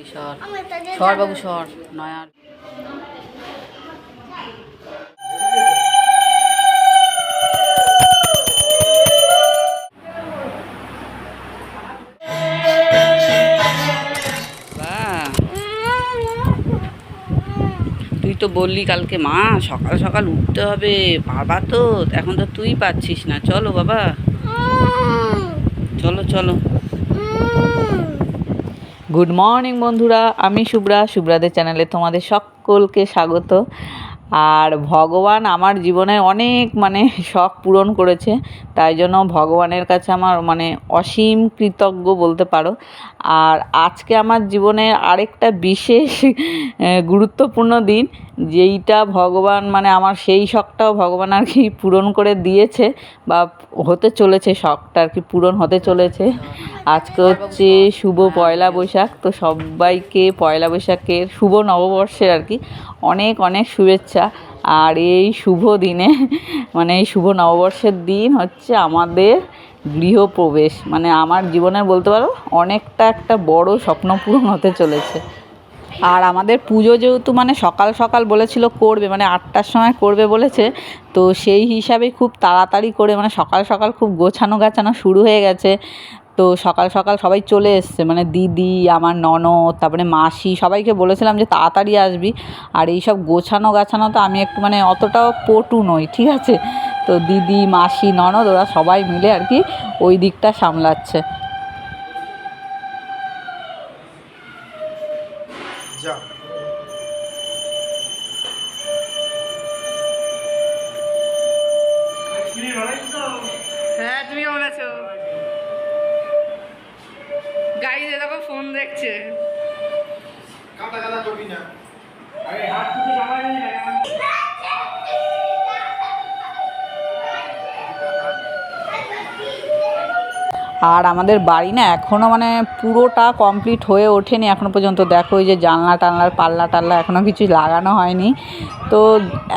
কি সর সর বাবু সর নয়া বাহ, তুই তো বললি কালকে মা সকাল সকাল উঠতে হবে বাবা তো? এখন তো তুই পাচ্ছিস না। চলো বাবা। চলো চলো। গুড মর্নিং বন্ধুরা। আমি শুভ্রা। শুভ্রাদের চ্যানেলে তোমাদের সকলকে স্বাগত। আর ভগবান আমার জীবনে অনেক মানে শখ পূরণ করেছে। তাই জন্য ভগবানের কাছে আমার মানে অসীম কৃতজ্ঞ বলতে পারো। আর আজকে আমার জীবনে আরেকটা বিশেষ গুরুত্বপূর্ণ দিন। যেইটা ভগবান মানে আমার সেই শখটাও ভগবান আর কি পূরণ করে দিয়েছে বা হতে চলেছে শখটা আর কি পূরণ হতে চলেছে। আজকে হচ্ছে শুভ পয়লা বৈশাখ, তো সবাইকে পয়লা বৈশাখের শুভ নববর্ষের আর কি অনেক অনেক শুভেচ্ছা। আর এই শুভ দিনে মানে এই শুভ নববর্ষের দিন হচ্ছে আমাদের গৃহপ্রবেশ। মানে আমার জীবনের বলতে পারো, অনেকটা একটা বড় স্বপ্ন পূরণ হতে চলেছে। আর আমাদের পুজো যেহেতু মানে সকাল সকাল বলেছিল করবে মানে আটটার সময় করবে বলেছে, তো সেই হিসাবে খুব তাড়াতাড়ি করে মানে সকাল সকাল খুব গোছানো গাছানো শুরু হয়ে গেছে। তো সকাল সকাল সবাই চলে এসছে মানে দিদি, আমার ননদ, তারপরে মাসি, সবাইকে বলেছিলাম যে তাড়াতাড়ি আসবি। আর এই সব গোছানো গাছানো তো আমি একটু মানে অতটাও পটু নই, ঠিক আছে? তো দিদি, মাসি, ননদ ওরা সবাই মিলে আর কি ওই দিকটা সামলাচ্ছে। আর আমাদের বাড়ি না এখনও মানে পুরোটা কমপ্লিট হয়ে ওঠেনি এখনও পর্যন্ত। দেখো ওই যে জানলা টানলার পাল্লা টাল্লা এখনও কিছু লাগানো হয়নি। তো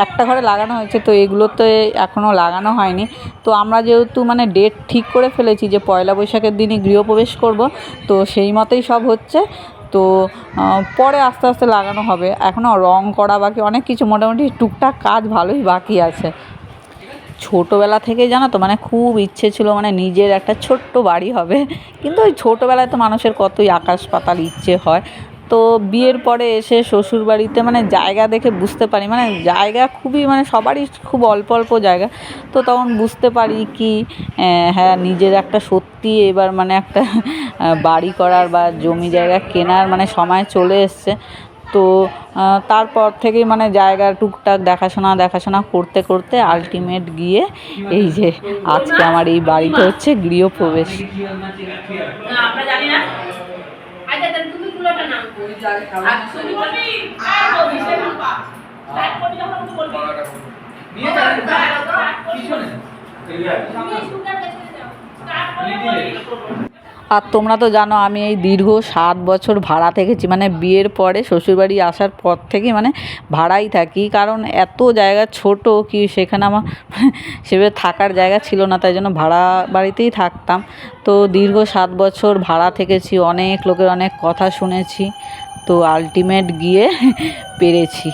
একটা ঘরে লাগানো হয়েছে, তো এগুলোতে এখনও লাগানো হয়নি। তো আমরা যেহেতু মানে ডেট ঠিক করে ফেলেছি যে পয়লা বৈশাখের দিনই গৃহপ্রবেশ করব, তো সেই মতেই সব হচ্ছে। তো পরে আস্তে আস্তে লাগানো হবে। এখনও রং করা বাকি, অনেক কিছু মোটামুটি টুকটাক কাজ ভালোই বাকি আছে। ছোটোবেলা থেকে জানো তো মানে খুব ইচ্ছে ছিল মানে নিজের একটা ছোট্ট বাড়ি হবে। কিন্তু ওই ছোটোবেলায় তো মানুষের কতই আকাশ পাতাল ইচ্ছে হয়। তো বিয়ের পরে এসে শ্বশুর বাড়িতে মানে জায়গা দেখে বুঝতে পারি মানে জায়গা খুবই মানে সবারই খুব অল্প অল্প জায়গা। তো তখন বুঝতে পারি কি হ্যাঁ নিজের একটা সত্যি, এবার মানে একটা বাড়ি করার বা জমি জায়গা কেনার মানে সময় চলে এসছে। তো তারপর থেকেই মানে জায়গা টুকটাক দেখাশোনা দেখাশোনা করতে করতে আলটিমেট গিয়ে এই যে আজকে আমার এই বাড়িতে হচ্ছে গৃহপ্রবেশ। আচ্ছা তাহলে তুমি কুলোটা নাও। আর তুমি বলবি? আর বলবি সে না স্টার্ট করবি যখন তুমি বলবি। নিয়ে যাবেন পিছনে। তুমি সুগার কাছে যাও। স্টার্ট করলে বলবি আর তোমরা তো জানো আমি এই দীর্ঘ সাত বছর ভাড়া থেকেছি মানে বিয়ের পরে শ্বশুরবাড়ি আসার পর থেকে মানে ভাড়াই থাকি, কারণ এত জায়গা ছোট কি সেখানে আমার সেভাবে থাকার জায়গা ছিল না, তাই জন্য ভাড়া বাড়িতেই থাকতাম। তো দীর্ঘ সাত বছর ভাড়া থেকেছি, অনেক লোকের অনেক কথা শুনেছি, তো আলটিমেট গিয়ে পেরেছি।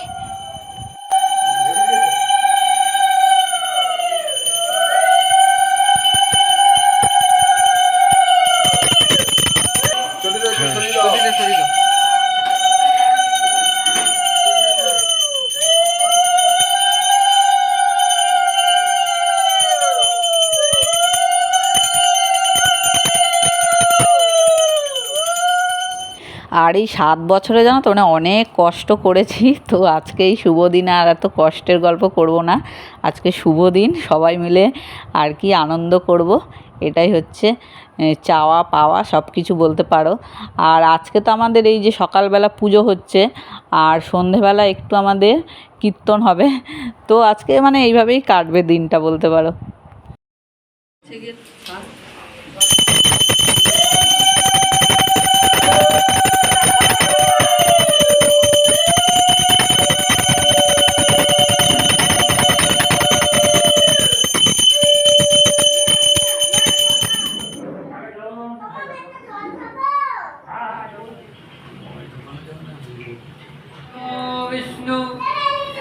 আর এই সাত বছরে জানো তো মানে অনেক কষ্ট করেছি। তো আজকে এই শুভ দিনে আর এত কষ্টের গল্প করব না। আজকে শুভ দিন সবাই মিলে আর কি আনন্দ করব। এটাই হচ্ছে চাওয়া, পাওয়া সব কিছু বলতে পারো। আর আজকে তো আমাদের এই যে সকালবেলা পুজো হচ্ছে, আর সন্ধেবেলা একটু আমাদের কীর্তন হবে। তো আজকে মানে এইভাবেই কাটবে দিনটা বলতে পারো।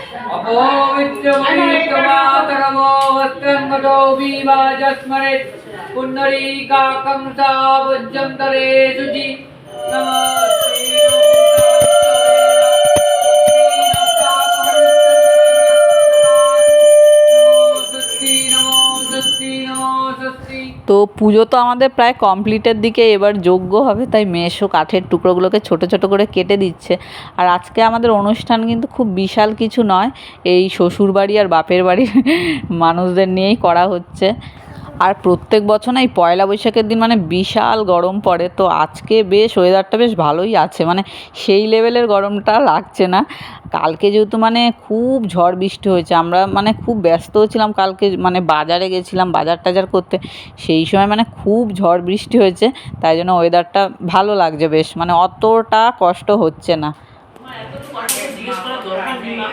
अपो वित्तमो वस्त्रन्मतो बीवाजस्मरेत् पुण्डरीकाकं सा भुज्यं तले शुचि। नमः। তো পুজো তো আমাদের প্রায় কমপ্লিটের দিকে, এবার যোগ্য হবে, তাই মেশো কাঠের টুকরোগুলোকে ছোট ছোট করে কেটে দিচ্ছে। আর আজকে আমাদের অনুষ্ঠান কিন্তু খুব বিশাল কিছু নয়, এই শ্বশুরবাড়ি আর বাপের বাড়ির মানুষদের নিয়েই করা হচ্ছে। আর প্রত্যেক বছর না এই পয়লা বৈশাখের দিন মানে বিশাল গরম পড়ে, তো আজকে বেশ ওয়েদারটা বেশ ভালোই আছে। মানে সেই লেভেলের গরমটা লাগছে না। কালকে যেহেতু মানে খুব ঝড় বৃষ্টি হয়েছে, আমরা মানে খুব ব্যস্ত ছিলাম কালকে মানে বাজারে গেছিলাম বাজার টাজার করতে। সেই সময় মানে খুব ঝড় বৃষ্টি হয়েছে, তাই জন্য ওয়েদারটা ভালো লাগছে বেশ। মানে অতটা কষ্ট হচ্ছে না তোমার এত কষ্ট করে জিজ্ঞেস করার দরকার নেই মা।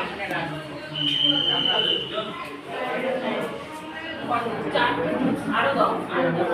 আরও দাও আরও দাও।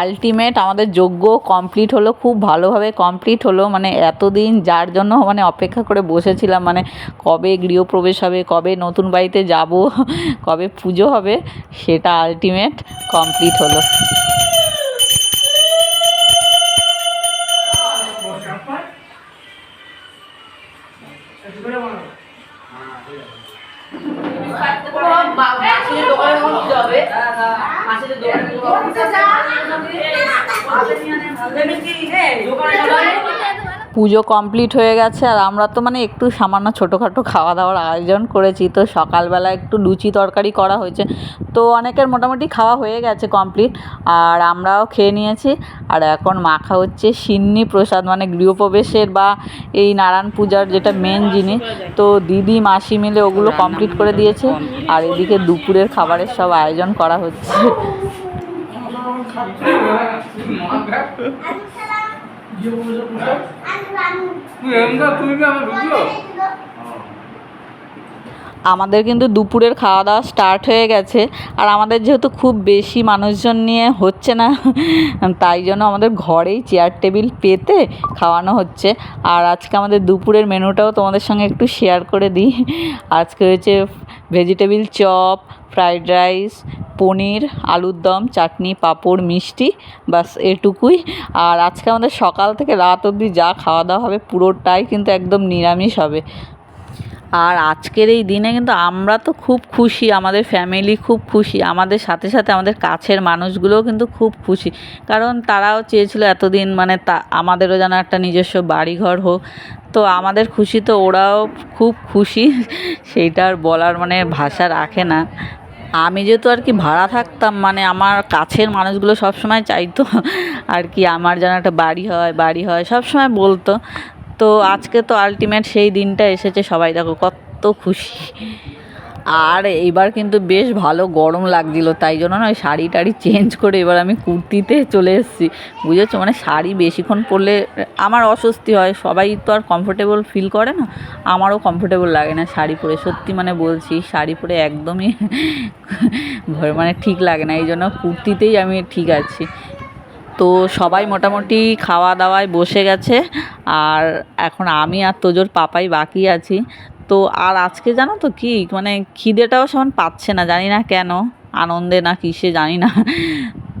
আলটিমেট আমাদের যোগ্য কমপ্লিট হলো, খুব ভালোভাবে কমপ্লিট হলো মানে এতদিন যার জন্য মানে অপেক্ষা করে বসেছিলাম মানে কবে গৃহপ্রবেশ হবে, কবে নতুন বাড়িতে যাব, কবে পুজো হবে, সেটা আলটিমেট কমপ্লিট হলো। পুজো কমপ্লিট হয়ে গেছে আর আমরা তো মানে একটু সামান্য ছোটোখাটো খাওয়া দাওয়ার আয়োজন করেছি। তো সকালবেলা একটু লুচি তরকারি করা হয়েছে। তো অনেকের মোটামুটি খাওয়া হয়ে গেছে কমপ্লিট। আর আমরাও খেয়ে নিয়েছি। আর এখন মাখা হচ্ছে সিন্নি প্রসাদ মানে গৃহপ্রবেশের বা এই নারায়ণ পূজার যেটা মেন জিনিস। তো দিদি, মাসি মিলে ওগুলো কমপ্লিট করে দিয়েছে। আর এদিকে দুপুরের খাবারের সব আয়োজন করা হচ্ছে। আমাদের কিন্তু দুপুরের খাওয়া দাওয়া স্টার্ট হয়ে গেছে। আর আমাদের যেহেতু খুব বেশি মানুষজন নিয়ে হচ্ছে না, তাই জন্য আমাদের ঘরেই চেয়ার টেবিল পেতে খাওয়ানো হচ্ছে। আর আজকে আমাদের দুপুরের মেনুটাও তোমাদের সঙ্গে একটু শেয়ার করে দিই। আজকে হয়েছে vegetable chop fried rice, paneer, আলুর দম, চাটনি, পাঁপড়, মিষ্টি বাস এটুকুই। আর আজকে আমাদের সকাল থেকে রাত অবধি যা খাওয়া দাওয়া হবে পুরোটাই কিন্তু একদম নিরামিষ হবে। আর আজকের এই দিনে কিন্তু আমরা তো খুব খুশি, আমাদের ফ্যামিলি খুব খুশি, আমাদের সাথে সাথে আমাদের কাছের মানুষগুলোও কিন্তু খুব খুশি। কারণ তারাও চেয়েছিল এতদিন মানে তা, আমাদেরও যেন একটা নিজস্ব বাড়িঘর হোক। তো আমাদের খুশি তো ওরাও খুব খুশি, সেইটা আর বলার মানে ভাষা রাখে না। আমি যেহেতু আর কি ভাড়া থাকতাম মানে আমার কাছের মানুষগুলো সবসময় চাইতো আর কি আমার যেন একটা বাড়ি হয় বাড়ি হয়, সবসময় বলতো। তো আজকে তো আলটিমেট সেই দিনটা এসেছে, সবাই দেখো কত খুশি। আর এইবার কিন্তু বেশ ভালো গরম লাগছিল, তাই জন্য না ওই শাড়ি টাড়ি চেঞ্জ করে এবার আমি কুর্তিতে চলে এসেছি। বুঝেছ? মানে শাড়ি বেশিক্ষণ পরলে আমার অস্বস্তি হয়, সবাই তো আর কমফোর্টেবল ফিল করে না, আমারও কমফোর্টেবল লাগে না শাড়ি পরে। সত্যি মানে বলছি, শাড়ি পরে একদমই মানে ঠিক লাগে না, এই জন্য কুর্তিতেই আমি ঠিক আছি। তো সবাই মোটামুটি খাওয়া দাওয়ায় বসে গেছে। আর এখন আমি আর তোজোর পাপাই বাকি আছি। তো আর আজকে জানো তো কি? মানে খিদেটাও সমান পাচ্ছে না, জানি না কেন। আনন্দে না কিসে জানি না।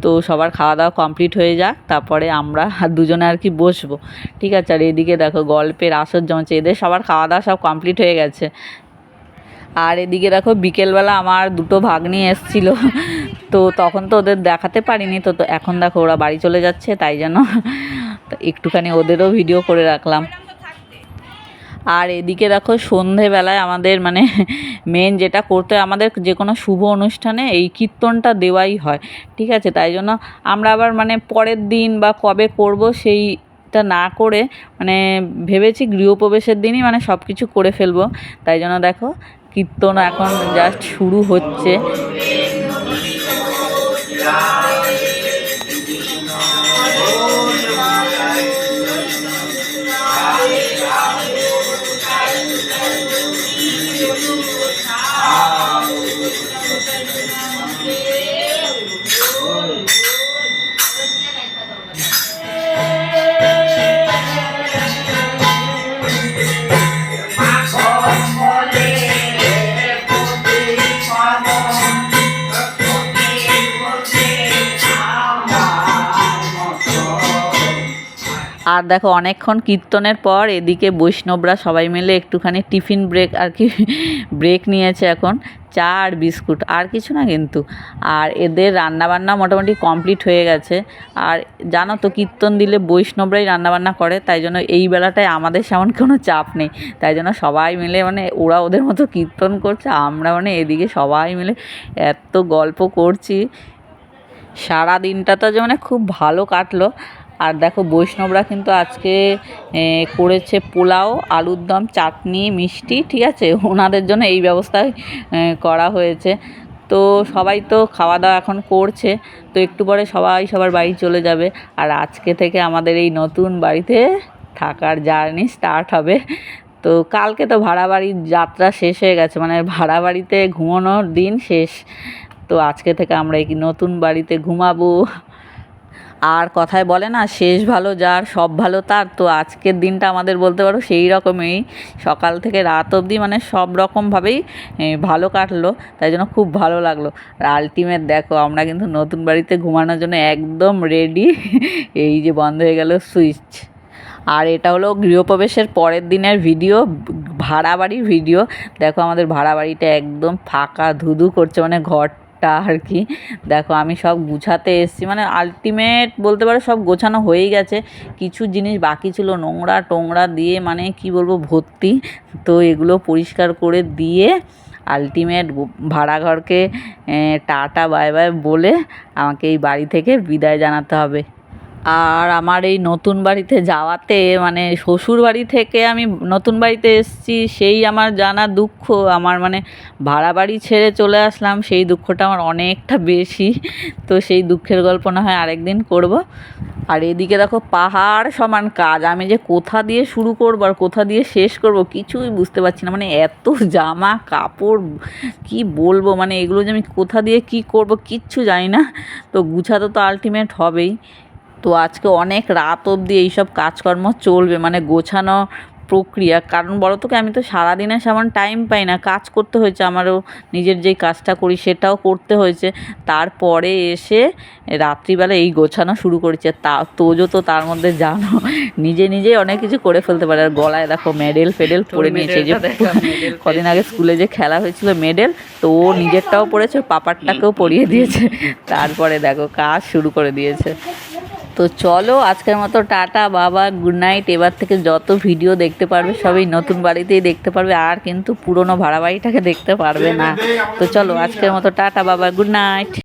তো সবার খাওয়া দাওয়া কমপ্লিট হয়ে যাক, তারপরে আমরা দুজনে আর কি বসবো। ঠিক আছে, আর এদিকে দেখো গল্পের আসর জমেছে, এদের সবার খাওয়া দাওয়া সব কমপ্লিট হয়ে গেছে। আর এদিকে দেখো বিকেলবেলা আমার দুটো ভাগ্নি এসছিল। তো তখন তো ওদের দেখাতে পারিনি। তো তো এখন দেখো ওরা বাড়ি চলে যাচ্ছে, তাই জন্য একটুখানি ওদেরও ভিডিও করে রাখলাম। আর এদিকে দেখো সন্ধেবেলায় আমাদের মানে মেন যেটা করতে আমাদের যে কোনো শুভ অনুষ্ঠানে এই কীর্তনটা দেওয়াই হয়, ঠিক আছে? তাই জন্য আমরা আবার মানে পরের দিন বা কবে করব সেইটা না করে মানে ভেবেছি গৃহপ্রবেশের দিনই মানে সব কিছু করে ফেলব। তাই জন্য দেখো কীর্তন এখন জাস্ট শুরু হচ্ছে। আর দেখো অনেকক্ষণ কীর্তনের পর এদিকে বৈষ্ণবরা সবাই মিলে একটুখানি টিফিন ব্রেক আর কি ব্রেক নিয়েছে এখন, চা আর বিস্কুট, আর কিছু না কিন্তু। আর এদের রান্নাবান্না মোটামুটি কমপ্লিট হয়ে গেছে। আর জানো তো কীর্তন দিলে বৈষ্ণবরাই রান্নাবান্না করে, তাই জন্য এই বেলাটায় আমাদের সেমন কোনো চাপ নেই। তাই জন্য সবাই মিলে মানে ওরা ওদের মতো কীর্তন করছে, আমরা মানে এদিকে সবাই মিলে এত গল্প করছি। সারা দিনটা তো যে মানে খুব ভালো কাটলো। আর দেখো বৈষ্ণবরা কিন্তু আজকে করেছে পোলাও আলুর দম চাটনি মিষ্টি ঠিক আছে? ওনাদের জন্য এই ব্যবস্থাই এ, করা হয়েছে। তো সবাই তো খাওয়া দাওয়া এখন করছে তো একটু পরে সবাই সবার বাড়ি চলে যাবে। আর আজকে থেকে আমাদের এই নতুন বাড়িতে থাকার জার্নি স্টার্ট হবে। তো কালকে তো ভাড়া বাড়ির যাত্রা শেষ হয়ে গেছে মানে ভাড়া বাড়িতে ঘুমানোর দিন শেষ। তো আজকে থেকে আমরা এই নতুন বাড়িতে ঘুমাবো। আর কথায় বলে না, শেষ ভালো যার, সব ভালো তার। তো আজকের দিনটা আমাদের বলতে পারো সেই রকমই। সকাল থেকে রাত অবধি মানে সব রকমভাবেই ভালো কাটলো, তাই জন্য খুব ভালো লাগল। আর আলটিমেট দেখো, আমরা কিন্তু নতুন বাড়িতে ঘুমানোর জন্য একদম রেডি এই যে বন্ধ হয়ে গেল সুইচ আর এটা হলো গৃহপ্রবেশের পরের দিনের ভিডিও ভাড়া বাড়ির ভিডিও দেখো আমাদের ভাড়া বাড়িটা একদম ফাঁকা ধুধু করছে মানে ঘরটা আর কি। দেখো, আমি সব গুছাতে এসেছি। মানে আলটিমেট বলতে পারো সব গোছানো হয়ে গেছে। কিছু জিনিস বাকি ছিল, নোংরা টোংরা দিয়ে মানে কি বলব, ভর্তি। তো এগুলো পরিষ্কার করে দিয়ে আলটিমেট ভাড়াঘরকে টাটা, বাই বাই বলে আমাকে এই বাড়ি থেকে বিদায় জানাতে হবে। আর আমার এই নতুন বাড়িতে যাওয়াতে মানে শ্বশুর বাড়ি থেকে আমি নতুন বাড়িতে এসেছি, সেই আমার জানা দুঃখ। আমার মানে ভাড়া বাড়ি ছেড়ে চলে আসলাম, সেই দুঃখটা আমার অনেকটা বেশি। তো সেই দুঃখের গল্প না হয় আরেকদিন করব। আর এদিকে দেখো পাহাড় সমান কাজ। আমি যে কোথা দিয়ে শুরু করব আর কোথা দিয়ে শেষ করব কিছুই বুঝতে পারছি না। মানে এত জামা কাপড়, কি বলব? মানে এগুলো যে আমি কোথা দিয়ে কি করব কিচ্ছু জানি না। তো গুছাতে তো আলটিমেট হবেই। তো আজকে অনেক রাত অবধি এইসব কাজকর্ম চলবে মানে গোছানো প্রক্রিয়া। কারণ বলো তো কি আমি তো সারাদিনে সেমন টাইম পাই না। কাজ করতে হয়েছে আমারও নিজের যেই কাজটা করি সেটাও করতে হয়েছে। তারপরে এসে রাত্রিবেলা এই গোছানো শুরু করেছে। তা তোজো তো তার মধ্যে জানো নিজে নিজেই অনেক কিছু করে ফেলতে পারে। আর গলায় দেখো মেডেল ফেডেল পরে নিয়েছে। যে কদিন আগে স্কুলে যে খেলা হয়েছিল মেডেল তো ও নিজেরটাও পড়েছে পাপারটাকেও পরিয়ে দিয়েছে। তারপরে দেখো কাজ শুরু করে দিয়েছে। তো চলো আজকের মতো টাটা, বাবা গুড নাইট এবার থেকে যত ভিডিও দেখতে পারবে, সবই নতুন বাড়িতেই দেখতে পারবে, আর কিন্তু পুরনো ভাড়া বাড়িটাকে দেখতে পারবে না। তো চলো আজকের মতো টাটা, বাবা গুড নাইট